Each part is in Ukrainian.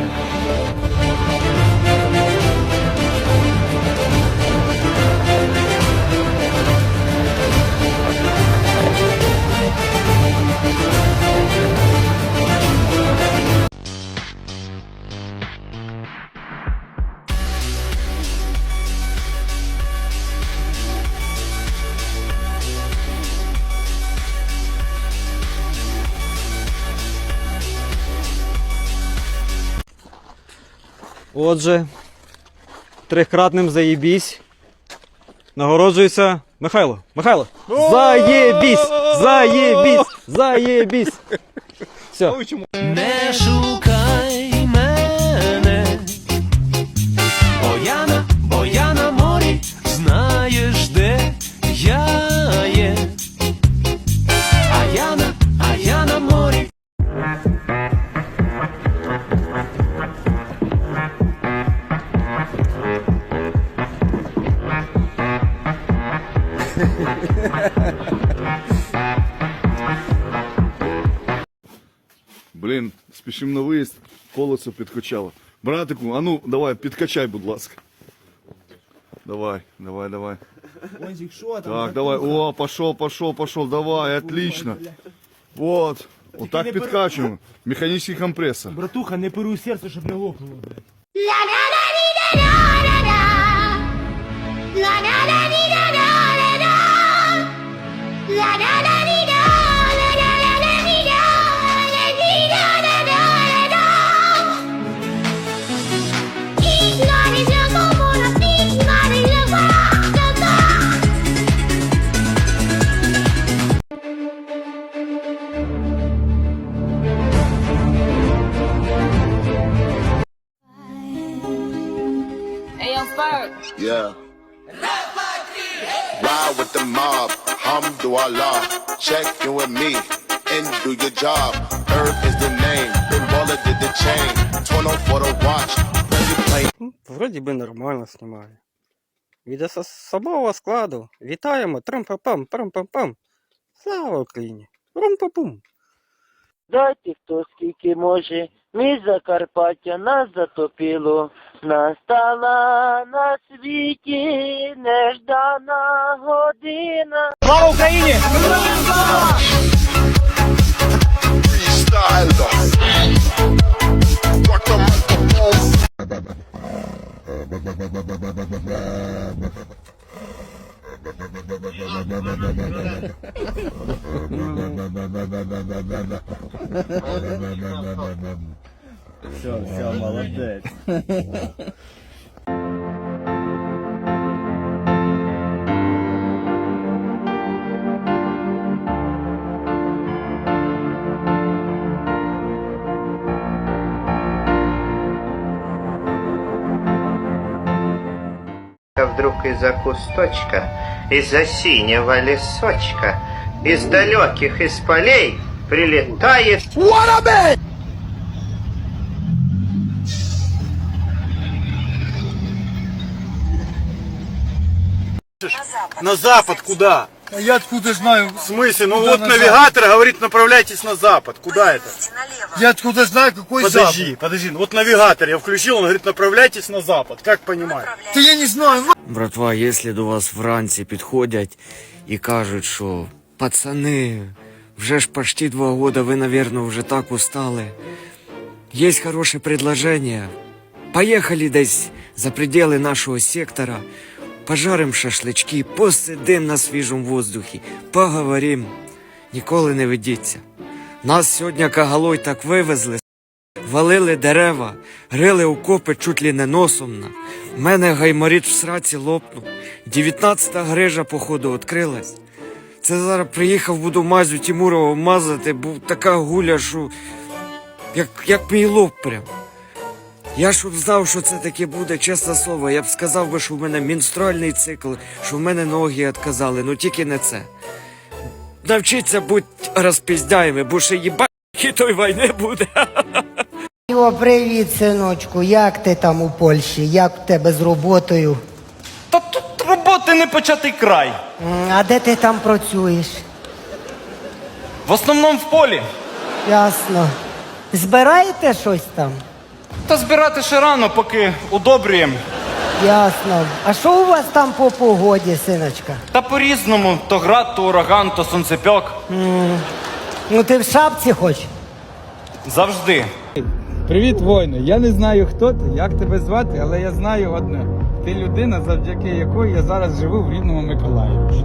рождає. Отже, трикратним заєбісь. Нагороджується Михайло. Михайло! Заєбісь! Заєбісь! Заєбісь! Все. Не шукай Блін, спішим на виїзд, колесо підкачало. Братику, а ну давай, підкачай, будь ласка. Давай, давай, давай. Так, давай. О, пошел, пошел, пошел. Давай, отлично. Вот. Вот так підкачуємо. Механічний компресор. Братуха, не перуй серце, щоб не лопнуло, блядь. Hamdulillah. Check in with me and do your job. Herb is the name, Baller did the chain. 20 for the watch, Вроді би нормально знімає. Від особового складу. Вітаємо! Трам-пам-пам, прам-пам-пам. Слава Україні! Рум-папум! Дайте хто скільки може, ми Закарпаття нас затопило. Настала на світі неждана година. Слава Україні! Though. Rock the microphone. вдруг из-за кусточка, из-за синего лесочка, из далеких из полей прилетает... На запад куда? А я откуда знаю? В смысле? Ну Куда вот назад? навигатор говорит, направляйтесь на запад. Куда это? Я откуда знаю, какой Подожди, запад? подожди. Ну Вот навигатор я включил, он говорит, направляйтесь на запад. Как понимаю? Та я не знаю. Братва, якщо до вас вранці підходять і кажуть, що пацани, вже ж почти два года, ви, наверное, вже так устали. Є хороше предложення. Поїхали десь за пределы нашого сектора, Пожарим шашлички, посидим на свіжому воздухі, поговорим. Ніколи не ведіться. Нас сьогодні кагалой так вивезли, Валили дерева, рили окопи чуть ли не носом. на. Мене гайморіт в сраці лопнув. 19-та грижа, походу, відкрилась. Це зараз приїхав, буду мазю Тимурова мазати, був така гуля, що як, як мій лоб прям. Я щоб знав, що це таке буде, чесне слово, я б сказав би, що в мене менструальний цикл, що в мене ноги відказали, ну тільки не це. Навчіться бути розпіздяями, бо ще їба і той війни буде. О, привіт, синочку. Як ти там у Польщі? Як в тебе з роботою? Та тут роботи не початий край. А де ти там працюєш? В основному в полі. Ясно. Збираєте щось там? Та збирати ще рано, поки удобрюємо. Ясно. А що у вас там по погоді, синочка? Та по-різному, то град, то ураган, то сонцепьок. Ну ти в шапці хоч? Завжди. Привіт, воїне. Я не знаю, хто ти, як тебе звати, але я знаю одне. Ти людина, завдяки якої я зараз живу в рідному Миколаєві.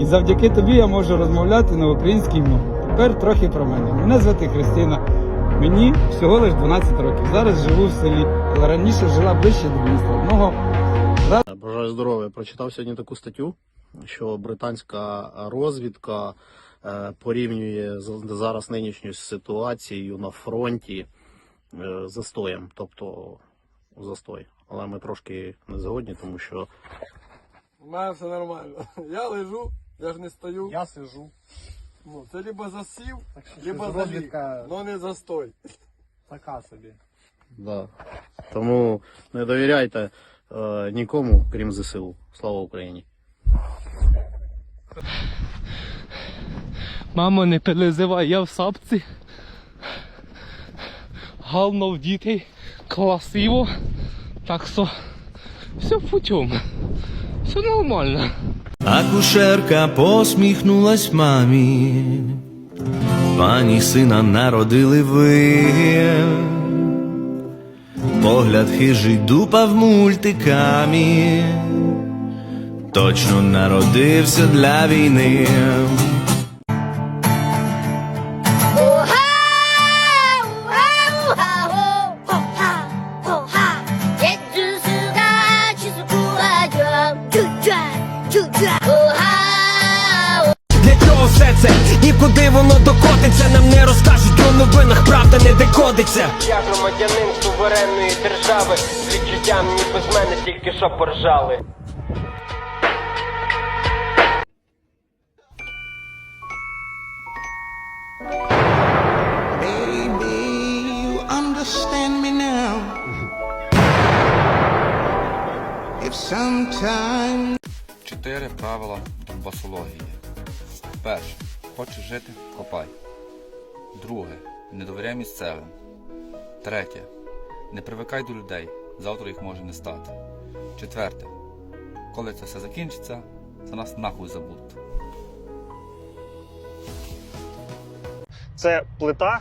І завдяки тобі я можу розмовляти на українській мові. Тепер трохи про мене. Мене звати Христина. Мені всього лиш 12 років. Зараз живу в селі, але раніше жила ближче до міста. Одного Бажаю здоров'я. Прочитав сьогодні таку статтю, що британська розвідка е, порівнює зараз нинішню ситуацію на фронті е, застоєм, тобто застой. Але ми трошки не згодні, тому що У мене все нормально. Я лежу, я ж не стою. я сижу. Ну, це либо засів, либо заліг. але не застой. Така собі. Да. Тому не довіряйте е, нікому, крім ЗСУ. Слава Україні! Мамо, не переживай, я в сапці. Гарно в дітей, красиво. Так що все путем. Все нормально. Акушерка посміхнулась мамі. Пані сина народили ви. Погляд хижий дупа в мультикамі. Точно народився для війни. Куди воно докотиться? Нам не розкажуть про новинах, правда не декодиться. Я громадянин суверенної держави, з відчуттям ніби з мене тільки що поржали. Чотири правила донбасології. Перше. Хочеш жити? Копай. Друге. Не довіряй місцевим. Третє. Не привикай до людей. Завтра їх може не стати. Четверте. Коли це все закінчиться, за нас нахуй забудуть. Це плита,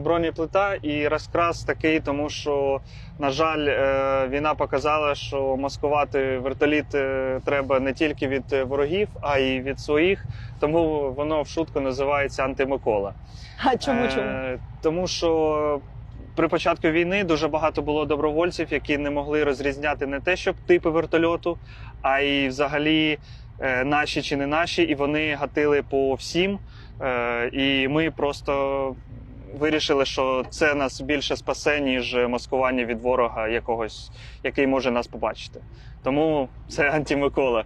бронеплита і розкрас такий, тому що, на жаль, е, війна показала, що маскувати вертоліт е, треба не тільки від е, ворогів, а й від своїх. Тому воно в шутку називається антимикола. А чому Е, Тому що при початку війни дуже багато було добровольців, які не могли розрізняти не те, щоб типи вертольоту, а й взагалі е, наші чи не наші, і вони гатили по всім. Е, І ми просто вирішили, що це нас більше спасе, ніж маскування від ворога якогось, який може нас побачити. Тому це антимикола.